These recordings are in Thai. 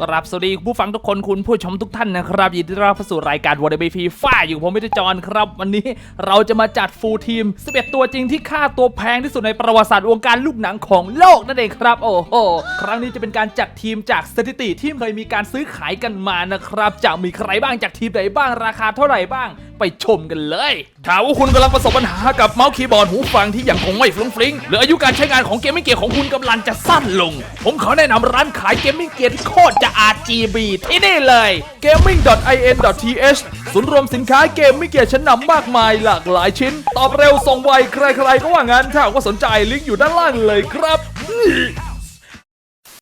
กราบสวัสดีผู้ฟังทุกคนคุณผู้ชมทุกท่านนะครับยินดีต้อนรับเข้าสู่รายการวอร์ดบีฟีฟ้าอยู่ผมมิตรจอนครับ วันนี้เราจะมาจัดฟูลทีม 11 ตัวจริงที่ค่าตัวแพงที่สุดในประวัติศาสตร์วงการลูกหนังของโลกนั่นเองครับ โอ้โหครั้งนี้จะเป็นการจัดทีมจากสถิติที่เคยมีการซื้อขายกันมานะครับ จะมีใครบ้างจากทีมไหนบ้างราคาเท่าไหร่บ้าง ไปชมกันเลยถ้าว่าคุณกำลังประสบปัญหากับเมาส์คีย์บอร์ดหูฟังที่ยังคงไม่ฟลุ้งฟลิ้งหรืออายุการใช้งานของเกมมิ่งเกียร์ของคุณกำลังจะสั้นลง ผมขอแนะนำร้านขายเกมมิ่งเกียร์ที่โคตรจะ RGB ที่นี่เลย gaming.in.th ศูนย์รวมสินค้าเกมมิ่งเกียร์ชั้นนำมากมายหลากหลายชิ้น ตอบเร็วส่งไวใครๆก็ว่างั้นถ้าว่าสนใจลิงก์อยู่ด้านล่างเลยครับ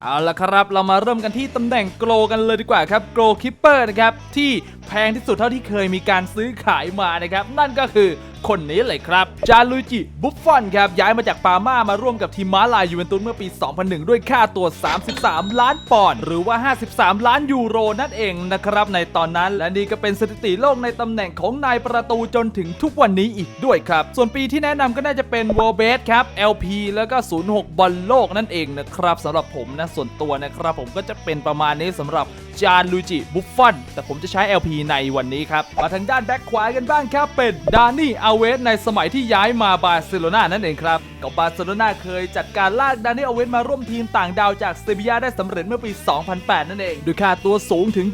เอาละครับเรามาเริ่มกันที่ตำแหน่งโกลกันเลยดีกว่าครับโกลคิปเปอร์นะครับที่ แพงที่สุดเท่าที่เคยมีการซื้อขายมานะครับ นั่นก็คือคนนี้เลยครับ จาลุจิบุฟฟอนครับ ย้ายมาจากปาร์มามาร่วมกับทีมม้าลายยูเวนตุสเมื่อปี 2001 ด้วยค่าตัว 33 ล้านปอนด์หรือว่า 53 ล้านยูโรนั่นเองนะครับ ในตอนนั้นและนี่ก็เป็นสถิติโลกในตำแหน่งของนายประตูจนถึงทุกวันนี้อีกด้วยครับ ส่วนปีที่แนะนำก็น่าจะเป็น World b a s ครับ LP แล้วก็ 06 บอลโลกนั่นเองนะครับสำหรับผมนะส่วนตัวนะครับผมก็จะเป็นประมาณนี้สำหรับ จานลูจิบุฟฟอนแต่ผมจะใช้ LP ในวันนี้ครับ มาทางด้านแบ็คขวากันบ้างครับเป็นดานี่อาเวสในสมัยที่ย้ายมาบาร์เซโลนานั่นเองครับกับาร์เซโลนาเคยจัดการลากดานี่อเวสมาร่วมทีมต่างดาวจากเซบียาได้สำเร็จเมื่อปี 2008 นั่นเองโดยค่าตัวสูงถึง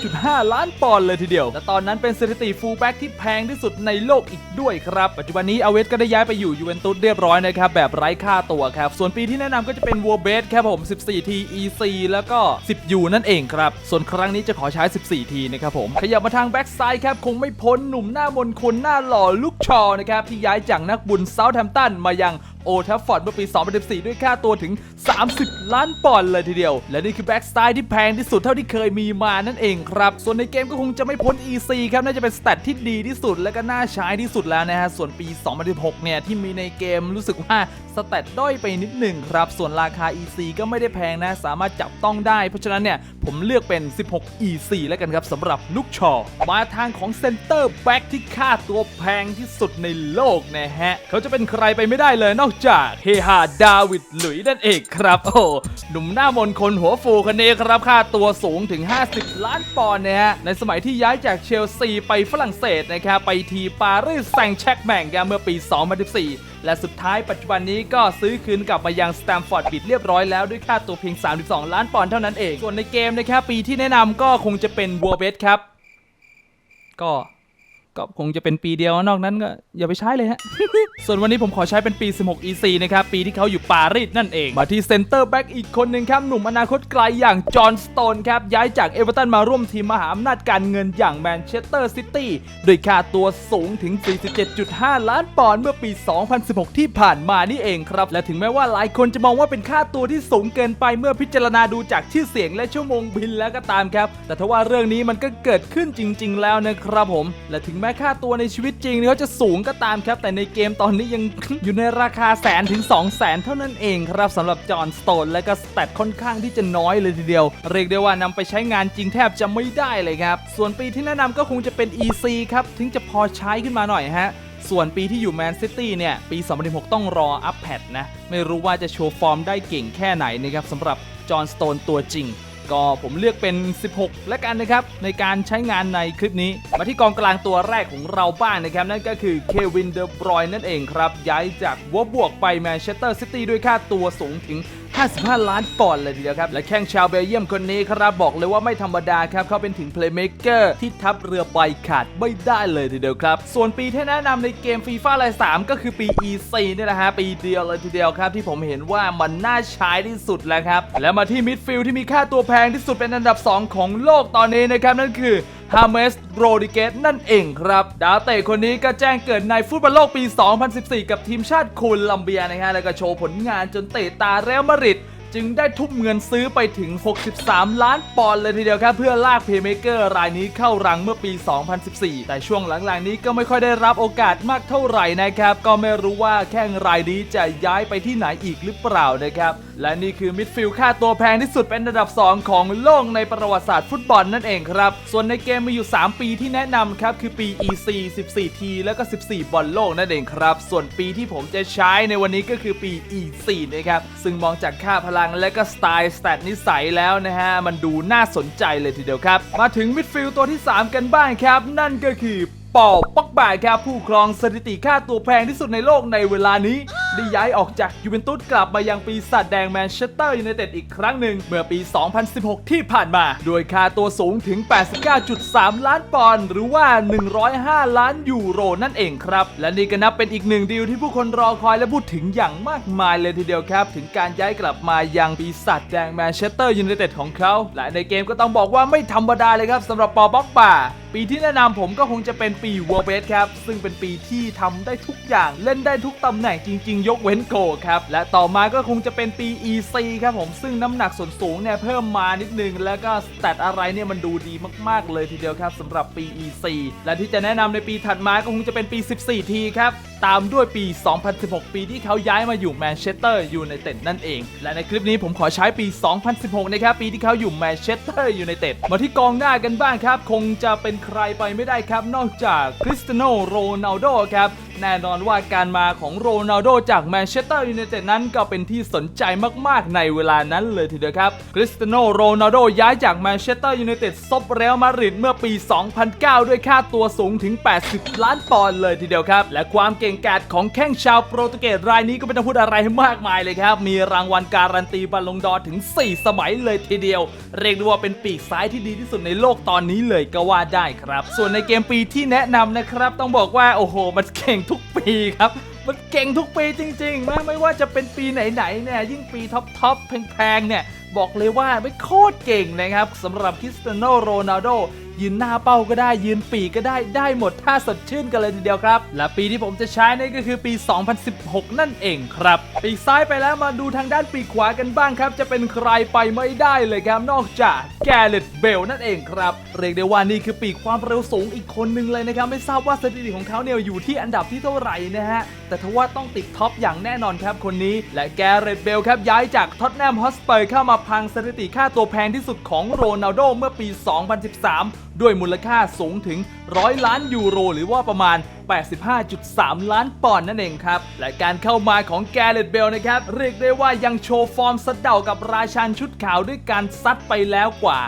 29.5 ล้านปอนด์เลยทีเดียว และตอนนั้นเป็นสถิติฟูลแบ็กที่แพงที่สุดในโลกอีกด้วยครับ ปัจจุบันนี้อเวสก็ได้ย้ายไปอยู่ยูเวนตุสเรียบร้อยนะครับแบบไร้ค่าตัวครับ ส่วนปีที่แนะนำก็จะเป็นวัวเบสครับผม 14 T EC แล้วก็ 10 U นั่นเองครับ ส่วนครั้งนี้จะขอใช้ 14ทีนะครับผม ขยับมาทางแบ็กซ้ายครับคงไม่พ้นหนุ่มหน้ามนคนหน้าหล่อลูกชอนะครับที่ย้ายจากนักบุญเซาท์แฮมป์ตันมายัง โอทัฟฟอร์ดเมื่อปี 2014 ด้วยค่าตัวถึง 30 ล้านปอนด์เลยทีเดียว และนี่คือแบ็กสไตล์ที่แพงที่สุดเท่าที่เคยมีมานั่นเองครับ ส่วนในเกมก็คงจะไม่พ้น EC ครับ น่าจะเป็นสเตตที่ดีที่สุดและก็น่าใช้ที่สุดแล้วนะฮะ ส่วนปี 2016 เนี่ย ที่มีในเกมรู้สึกว่าสเตตด้อยไปนิดหนึ่งครับ ส่วนราคา EC ก็ไม่ได้แพงนะ สามารถจับต้องได้ เพราะฉะนั้นเนี่ยผมเลือกเป็น 16 EC แล้วกันครับสำหรับลูกชอมาทางของเซนเตอร์แบ็กที่ค่าตัวแพงที่สุดในโลกนะฮะเขาจะเป็นใครไปไม่ได้เลยนอกจากเฮฮาดาวิดหลุยนั่นเองครับโอ้หนุ่มหน้ามนคนหัวฟูคนนี้ครับค่าตัวสูงถึง 50 ล้านปอนด์นะฮะในสมัยที่ย้ายจากเชลซีไปฝรั่งเศสนะครับไปทีปารีสแซงแช็กแมงกันเมื่อปี 2014 และสุดท้ายปัจจุบันนี้ก็ซื้อคืนกลับมายังสแตมฟอร์ดบิดเรียบร้อยแล้วด้วยค่าตัวเพียง 32 ล้านปอนด์เท่านั้นเอง ส่วนในเกมนะครับปีที่แนะนำก็คงจะเป็นวัวเบสครับ ก็ ก็คงจะเป็นปีเดียวนอกนั้นก็อย่าไปใช้เลยฮะ ส่วนวันนี้ผมขอใช้เป็นปี 16 EC นะครับ ปีที่เขาอยู่ปารีสนั่นเอง มาที่เซนเตอร์แบ็กอีกคนหนึ่งครับ หนุ่มอนาคตไกลอย่างจอห์นสโตนครับ ย้ายจากเอเวอเรตันมาร่วมทีมมหาอำนาจการเงินอย่างแมนเชสเตอร์ซิตี้โดยค่าตัวสูงถึง 47.5 ล้านปอนด์เมื่อปี 2016 ที่ผ่านมานี่เองครับ และถึงแม้ว่าหลายคนจะมองว่าเป็นค่าตัวที่สูงเกินไปเมื่อพิจารณาดูจากชื่อเสียงและชั่วโมงบินแล้วก็ตามครับ แต่ทว่าเรื่องนี้มันก็เกิดขึ้นจริง ๆ แล้วนะครับผม และถึงแม้ค่าตัวในชีวิตจริงเนี่ยเขาจะสูงก็ตามครับ แต่ในเกมตอนนี้ยัง อยู่ในราคาแสนถึง 2 0 0แสนเท่านั้นเองครับสำหรับจอห์นสโตนและก็สแตทค่อนข้างที่จะน้อยเลยทีเดียว เรียกได้ว่านำไปใช้งานจริงแทบจะไม่ได้เลยครับ ส่วนปีที่แนะนำก็คงจะเป็น EC ครับถึงจะพอใช้ขึ้นมาหน่อยฮะส่วนปีที่อยู่แมนซิตี้เนี่ย ปี 2016 ต้องรออัปแพดนะ ไม่รู้ว่าจะโชว์ฟอร์มได้เก่งแค่ไหนนะครับสำหรับจอห์นสโตนตัวจริง ก็ผมเลือกเป็น 16 และกันนะครับ ในการใช้งานในคลิปนี้ มาที่กองกลางตัวแรกของเราบ้างนะครับ นั่นก็คือเควินเดอบรอยนั่นเองครับ ย้ายจากวัวบวกไปแมนเชสเตอร์ซิตี้ด้วยค่าตัวสูงถึง 55 ล้านปอนด์เลยทีเดียวครับ และแข้งชาวเบลเยียมคนนี้ครับบอกเลยว่าไม่ธรรมดาครับ เขาเป็นถึงเพลย์เม k เกอร์ที่ทับเรือใบขาดไม่ได้เลยทีเดียวครับ ส่วนปีที่แนะนำในเกมฟีฟ่าไลน์3ก็คือปี EC นี่แหละฮะปีเดียวเลยทีเดียวครับที่ผมเห็นว่ามันน่าใช้ที่สุดแล้วครับ แล้วมาที่มิดฟิลด์ที่มีค่าตัวแพงที่สุดเป็นอันดับ 2 ของโลกตอนนี้นะครับนั่นคือ ฮาเมสโรดิเกตนั่นเองครับ ดาวเตะคนนี้ก็แจ้งเกิดในฟุตบอลโลกปี 2014 กับทีมชาติโคลัมเบียนะฮะแล้วก็โชว์ผลงานจนเตะตาเรอัลมาดริด จึงได้ทุ่มเงินซื้อไปถึง 63 ล้านปอนด์เลยทีเดียวครับ เพื่อลากเพย์เมเกอร์รายนี้เข้ารังเมื่อปี 2014 แต่ช่วงหลังๆนี้ก็ไม่ค่อยได้รับโอกาสมากเท่าไหร่นะครับ ก็ไม่รู้ว่าแข้งรายนี้จะย้ายไปที่ไหนอีกหรือเปล่านะครับ และนี่คือมิดฟิลด์ค่าตัวแพงที่สุดเป็นอันดับ 2 ของโลกในประวัติศาสตร์ฟุตบอลนั่นเองครับ ส่วนในเกมมีอยู่ 3 ปีที่แนะนำครับคือปี EC 14 T แล้วก็ 14 บอลโลกนั่นเองครับ ส่วนปีที่ผมจะใช้ในวันนี้ก็คือปี E4 นะครับซึ่งมองจากค่าพลังและก็สไตล์สแตทนิสัยแล้วนะฮะ มันดูน่าสนใจเลยทีเดียวครับ มาถึงมิดฟิลด์ตัวที่ 3 กันบ้างครับ นั่นก็คือปอปอกบายครับผู้ครองสถิติค่าตัวแพงที่สุดในโลกในเวลานี้ ได้ย้ายออกจากยูเวนตุสกลับมายังปีศาจแดงแมนเชสเตอร์ยูไนเต็ดอีกครั้งหนึ่ง เมื่อปี 2016 ที่ผ่านมา โดยค่าตัวสูงถึง 89.3 ล้านปอนด์หรือว่า 105 ล้านยูโรนั่นเองครับ และนี่ก็นับเป็นอีกหนึ่งดีลที่ผู้คนรอคอยและพูดถึงอย่างมากมายเลยทีเดียวครับ ถึงการย้ายกลับมายังปีศาจแดงแมนเชสเตอร์ยูไนเต็ดของเขา และในเกมก็ต้องบอกว่าไม่ธรรมดาเลยครับสำหรับปอป็อกบาปีที่แนะนำผมก็คงจะเป็นปีวอร์เบสครับ ซึ่งเป็นปีที่ทำได้ทุกอย่างเล่นได้ทุกตำแหน่งจริง ๆ ยกเว้นโกครับ และต่อมาก็คงจะเป็นปี EC ครับผม ซึ่งน้ำหนักส่วนสูงเนี่ยเพิ่มมานิดนึง แล้วก็สแตทอะไรเนี่ยมันดูดีมาก ๆ เลยทีเดียวครับสำหรับปี EC และที่จะแนะนำในปีถัดมาก็คงจะเป็นปี 14 ทีครับ ตามด้วยปี 2016 ปีที่เขาย้ายมาอยู่แมนเชสเตอร์ยูไนเต็ดนั่นเอง และในคลิปนี้ผมขอใช้ปี 2016 นะครับปีที่เขาอยู่แมนเชสเตอร์ยูไนเต็ดมาที่กองหน้ากันบ้างครับ คงจะเป็นใครไปไม่ได้ครับ นอกจากคริสเตียโนโรนัลโดครับ แน่นอนว่าการมาของโรนัลโดจากแมนเชสเตอร์ยูไนเต็ดนั้นก็เป็นที่สนใจมากๆในเวลานั้นเลยทีเดียวครับ คริสเตียโนโรนัลโดย้ายจากแมนเชสเตอร์ยูไนเต็ดซบเรอัลมาดริดเมื่อปี 2009 ด้วยค่าตัวสูงถึง 80 ล้านปอนด์เลยทีเดียวครับ และความเก่งกาจของแข้งชาวโปรตุเกสรายนี้ก็ไม่ต้องพูดอะไรมากมายเลยครับ มีรางวัลการันตีบอลลงดอร์ถึง 4 สมัยเลยทีเดียว เรียกได้ว่าเป็นปีกซ้ายที่ดีที่สุดในโลกตอนนี้เลยก็ว่าได้ครับ ส่วนในเกมปีที่แนะนำนะครับต้องบอกว่าโอ้โหมันเก่งทุกปีครับ มันเก่งทุกปีจริงๆนะไม่ว่าจะเป็นปีไหนๆเนี่ยยิ่งปีท็อปท็อปๆแพงๆเนี่ยบอกเลยว่าไม่โคตรเก่งนะครับสำหรับคริสเตียโนโรนัลโด ยืนหน้าเป้าก็ได้ยืนปีกก็ได้ได้หมดท่าสดชื่นกันเลยทีเดียวครับ และปีที่ผมจะใช้นี่ก็คือปี 2016 นั่นเองครับปีกซ้ายไปแล้วมาดูทางด้านปีกขวากันบ้างครับ จะเป็นใครไปไม่ได้เลยครับนอกจากแกเรตเบลนั่นเองครับ เรียกได้ว่านี่คือปีกความเร็วสูงอีกคนหนึ่งเลยนะครับ ไม่ทราบว่าสถิติของเขาเนี่ยอยู่ที่อันดับที่เท่าไหร่นะฮะ แต่ทว่าต้องติดท็อปอย่างแน่นอนครับคนนี้ และแกเรตเบลครับย้ายจากท็อตแนมฮอสเปอร์เข้ามาพังสถิติค่าตัวแพงที่สุดของโรนัลโดเมื่อปี 2013 ด้วยมูลค่าสูงถึง 100 ล้านยูโร หรือว่าประมาณ 85.3 ล้านปอนด์นั่นเองครับ และการเข้ามาของแกเรตเบลนะครับ เรียกได้ว่ายังโชว์ฟอร์มสะเดากับราชันชุดขาวด้วยการซัดไปแล้วกว่า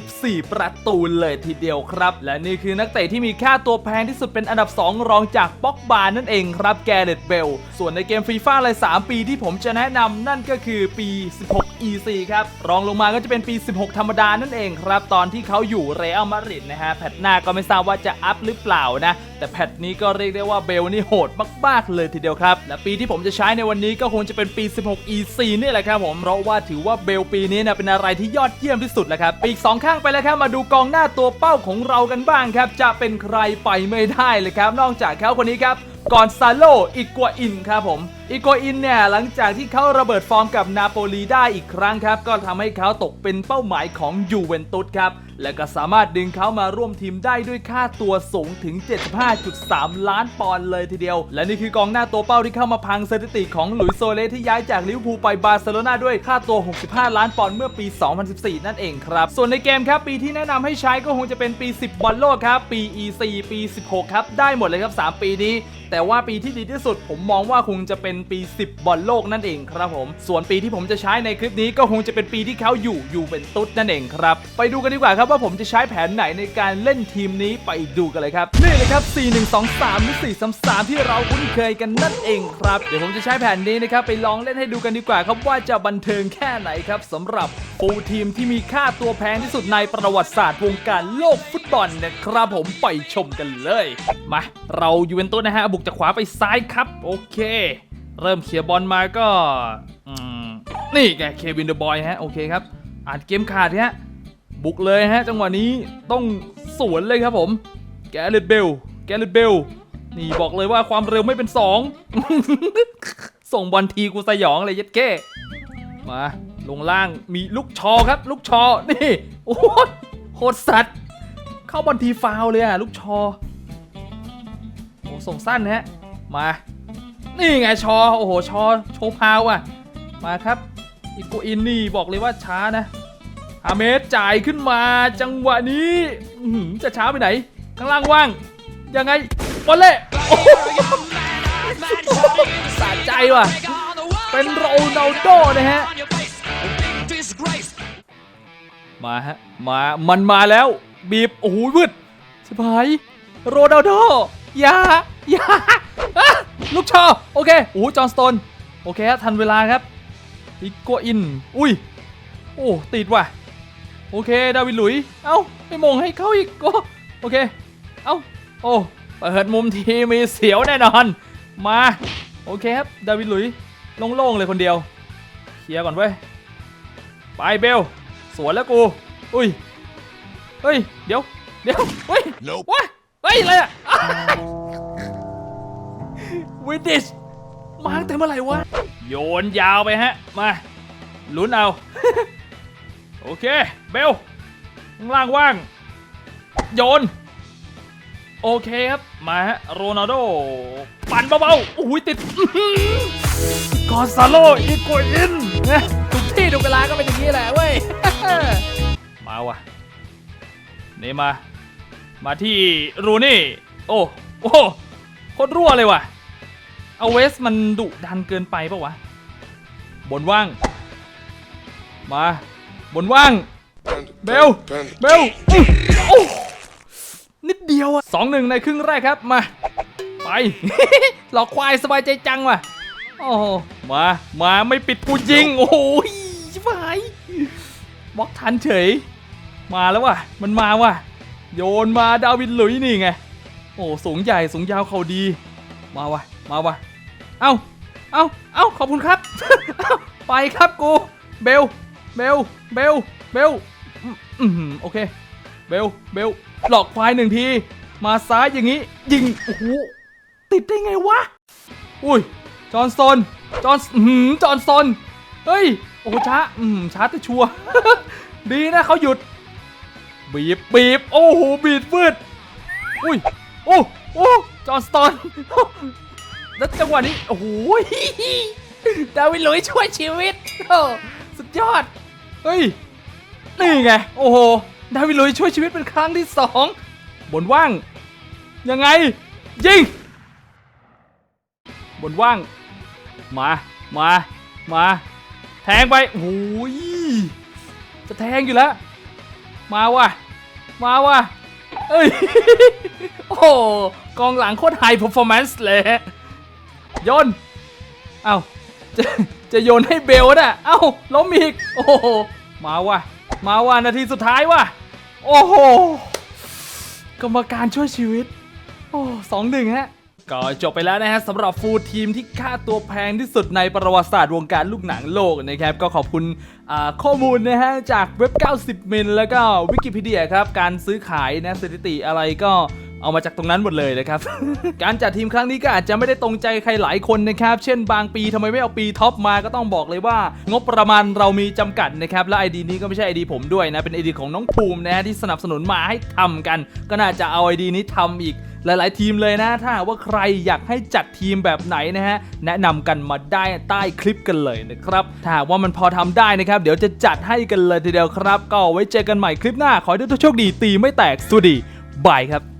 54 ประตูเลยทีเดียวครับ และนี่คือนักเตะที่มีค่าตัวแพงที่สุดเป็นอันดับ 2 รองจากป็อกบานั่นเองครับแกเรตเบล ส่วนในเกมฟีฟ่าเลย3 ปีที่ผมจะแนะนำนั่นก็คือปี 16 EC ครับ รองลงมาก็จะเป็นปี 16 ธรรมดานั่นเองครับ ตอนที่เขาอยู่เรอัลมาดริดนะฮะแพทหน้าก็ไม่ทราบว่าจะอัพหรือเปล่านะ แต่แพทนี้ก็เรียกได้ว่าเบลนี่โหดมากๆเลยทีเดียวครับ และปีที่ผมจะใช้ในวันนี้ก็คงจะเป็นปี 16 EC นี่แหละครับผมเพราะว่าถือว่าเบลปีนี้นะเป็นอะไรที่ยอดเยี่ยมที่สุดแล้วครับปีกสองข้างไปแล้วครับมาดูกองหน้าตัวเป้าของเรากันบ้างครับ จะเป็นใครไปไม่ได้เลยครับ นอกจากเขาคนนี้ครับก่อนซาโลอิกัวอินครับผมอิกัวอินเนี่ยหลังจากที่เขาระเบิดฟอร์มกับนาโปลีได้อีกครั้งครับ ก็ทำให้เขาตกเป็นเป้าหมายของยูเวนตุสครับ และก็สามารถดึงเขามาร่วมทีมได้ด้วยค่าตัวสูงถึง 75.3 ล้านปอนด์เลยทีเดียว และนี่คือกองหน้าตัวเป้าที่เข้ามาพังสถิติของหลุยส์โซเลที่ย้ายจากลิเวอร์พูลไปบาร์เซโลนาด้วยค่าตัว 65 ล้านปอนด์เมื่อปี 2014 นั่นเองครับ ส่วนในเกมครับปีที่แนะนำให้ใช้ก็คงจะเป็นปี 10 บอลโลกครับปี EC ปี 16 ครับ ได้หมดเลยครับ 3 ปีนี้แต่ว่าปีที่ดีที่สุด ผมมองว่าคงจะเป็นปี 10 บอลโลกนั่นเองครับผม ส่วนปีที่ผมจะใช้ในคลิปนี้ก็คงจะเป็นปีที่เขาอยู่อยู่เวนตุสนั่นเองครับ ไปดูกันดีกว่าครับว่าผมจะใช้แผนไหนในการเล่นทีมนี้ไปดูกันเลยครับ นี่เลยครับ 4 1 2 3 หรือ 4 3 3 ที่เราคุ้นเคยกันนั่นเองครับ เดี๋ยวผมจะใช้แผนนี้นะครับไปลองเล่นให้ดูกันดีกว่าครับว่าจะบันเทิงแค่ไหนครับสำหรับฟูทีมที่มีค่าตัวแพงที่สุดในประวัติศาสตร์วงการโลกฟุตบอลนะครับผมไปชมกันเลย มา เรายูเวนตุสนะฮะบุกจากขวาไปซ้ายครับ โอเค เริ่มเคลียบอลมาก็นี่แกเควินเดอะบอยฮะ โอเคครับอ่านเกมขาดฮะ บุกเลยฮะ จังหวะนี้ต้องสวนเลยครับผม แกเรตเบล แกเรตเบล นี่บอกเลยว่าความเร็วไม่เป็นสองส่งบอลทีกูสยองเลยย็ดเก้มา ลงล่างมีลูกชอครับ ลูกชอ นี่ โอ้โหโคตรสัตว์ เข้าบอลทีฟาวเลยอะลูกชอ ส่งสั้นฮะมา นี่ไงชอโอ้โหชอโชว์พาวอะมาครับอีโกอินนี่บอกเลยว่าช้านะฮาเมสจ่ายขึ้นมาจังหวะนี้จะช้าไปไหน ข้างล่างว่าง ยังไงบอลเล่สะใจว่ะ เป็นโรนัลโดนะฮะ มาฮะ มา มันมาแล้ว บีบ โอ้โหวืดสบาย โรนัลโด อย่าอย่าอะลูกชอโอเคโอ้โหจอห์นสโตน โอเคฮะทันเวลาครับอีโกอิน อุ้ย โอ้ ติดว่ะ โอเค ดาวิดหลุย เอ้าไม่มงให้เขาอีกโอ้โอเค เอ้า โอ้เปิดมุมทีมีเสียวแน่นอน มา โอเคครับ ดาวิดหลุย โล่งๆ เลยคนเดียว เคลียร์ก่อนเว้ย ไปเบล สวนแล้วกู อุ้ย เฮ้ย เดี๋ยว เดี๋ยว เฮ้ย Nope. ว้า เฮ้ยอะไรอะวิดิชมาตั้งแต่เมื่อไหร่วะ โยนยาวไปฮะ มาลุ้นเอา โอเค เบลข้างล่างว่าง โยน โอเคครับ มาฮะ โรนัลโด ปั่นเบาๆอุ้ยติดกอนซาโลอีโกอินนะทุกที่ทุกเวลาก็เป็นอย่างนี้แหละเว้ย มาว่ะ นี่มา มาที่รูนี่ โอ้โอ้โคตรรั่วเลยว่ะ เอาเวสมันดุดันเกินไปปะวะ บนว่าง มา บนว่าง เบล เบลโอ้นิดเดียวอะสองหนึ่งในครึ่งแรกครับ มา ไป หลอกควายสบายใจจังว่ะ โอ้มา มาไม่ปิดกูยิง โอ้โหชิบหายบล็อกทันเฉย มาแล้วว่ะ มันมาว่ะ โยนมาดาวินหลุยนี่ไง โอ้สูงใหญ่สูงยาวเขาดี มาวะมาวะเอ้าเอ้าเอ้าขอบคุณครับไปครับกูเบลเบลเบลเบลอืมโอเคเบลเบลหลอกควายหนึ่งที มาซ้ายอย่างนี้ยิงโอ้โหติดได้ไงวะอุ้ยจอห์นสโตนจอห์นอื้อหืมจอห์นสโตนเฮ้ยโอ้ช้าอืมช้าแต่ชัวร์ดีนะเขาหยุด บีบบีบโอ้โหบีดฟืดอุ้ยโอ้โอ้จอห์นสโตนแล้วจังหวะนี้โอ้โหดาวิดหลุยช่วยชีวิตโอ้สุดยอดเฮ้ยนี่ไงโอ้โหดาวิดหลุยช่วยชีวิตเป็นครั้งที่สองบนว่าง ยังไง ยิง บนว่าง มามามา แทงไปโอ้ยจะแทงอยู่แล้ว มาว่ะ มาว่ะ เอ้ย โอ้กองหลังโคตรไฮเพอร์ฟอร์แมนซ์เลยโยน เอ้าจะจะโยนให้เบลน่ะ เอ้าล้มอีก โอ้โห มาว่ะ มาว่ะ นาทีสุดท้ายว่ะ โอ้โห กรรมการช่วยชีวิต โอ้สองหนึ่งฮะ ก็จบไปแล้วนะฮะสำหรับฟูลทีมที่ค่าตัวแพงที่สุดในประวัติศาสตร์วงการลูกหนังโลกนะครับ ก็ขอบคุณข้อมูลนะฮะจากเว็บ 90 มิลแล้วก็วิกิพีเดียครับ การซื้อขายนะสถิติอะไรก็ เอามาจากตรงนั้นหมดเลยนะครับ การจัดทีมครั้งนี้ก็อาจจะไม่ได้ตรงใจใครหลายคนนะครับ เช่นบางปีทำไมไม่เอาปีท็อปมาก็ต้องบอกเลยว่า งบประมาณเรามีจำกัดนะครับ และ ID นี้ก็ไม่ใช่ ID ผมด้วยนะ เป็น ID ของน้องภูมินะฮะที่สนับสนุนมาให้ทำกัน ก็น่าจะเอา ID นี้ทำอีกหลาย ๆ ทีมเลยนะ ถ้าว่าใครอยากให้จัดทีมแบบไหนนะฮะ แนะนำกันมาได้ใต้คลิปกันเลยนะครับ ถ้าว่ามันพอทำได้นะครับ เดี๋ยวจะจัดให้กันเลยทีเดียวครับ ก็ไว้เจอกันใหม่คลิปหน้า ขอให้ทุกท่านโชคดีตีไม่แตกสวัสดีบายครับ